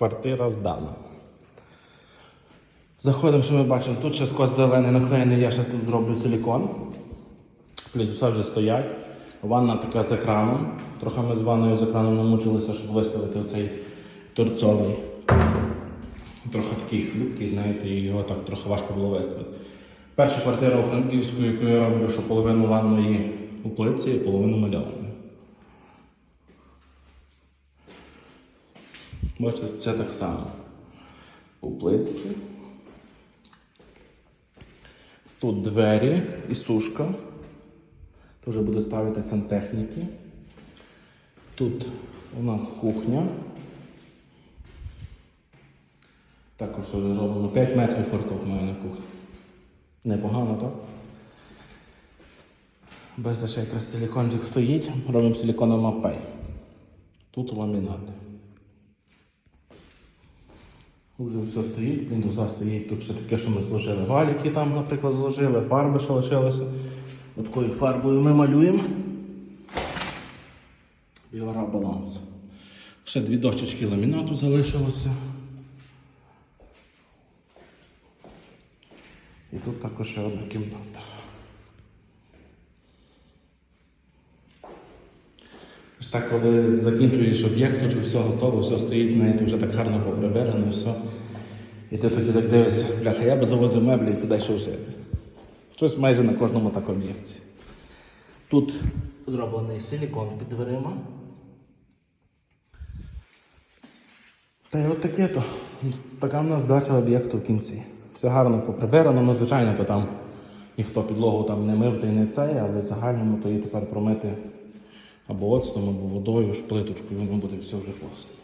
Квартира здана. Заходимо, що ми бачимо, тут ще скос зелений наклеєний, я ще тут зроблю силікон. Плюса вже стоять. Ванна така з екраном. Трохи ми з ванною з екраном намучилися, щоб виставити оцей торцовий. Трохи такий хлюпкий, знаєте, і його так трохи важко було виставити. Перша квартира у Франківську, яку я роблю, що половину ванної у плитці, половину мальованої. Бачите, це так само. У плитці. Тут двері і сушка. Тут вже буде ставити сантехніки. Тут у нас кухня. Також вже зроблено. 5 метрів форток має на кухні. Непогано, так? Без ще якраз силікончик стоїть. Робимо силіконом мапей. Тут ламінати. Уже все стоїть, плінтуса стоїть. Тут ще таке, що ми зложили валіки там, наприклад, зложили, фарби ще лишилося. От Такою фарбою ми малюємо. Біора баланс. Ще дві дощечки ламінату залишилося. І тут також ще одна кімната. Ж так, коли закінчуєш об'єкт, вже все готово, все стоїть, знаєте, вже так гарно поприберено, все. І ти тоді так дивишся, бляха, я би завозив меблі і туди йшов жити. Щось майже на кожному так об'єкті. Тут зроблений силікон під дверима. Та й от таке то. Така в нас здача об'єкту в кінці. Все гарно поприбирано, ну звичайно, то там ніхто підлогу там не мив та й не цей, але в загальному то її тепер промити або оцтом, або водою, плиточкою, воно буде все вже класно.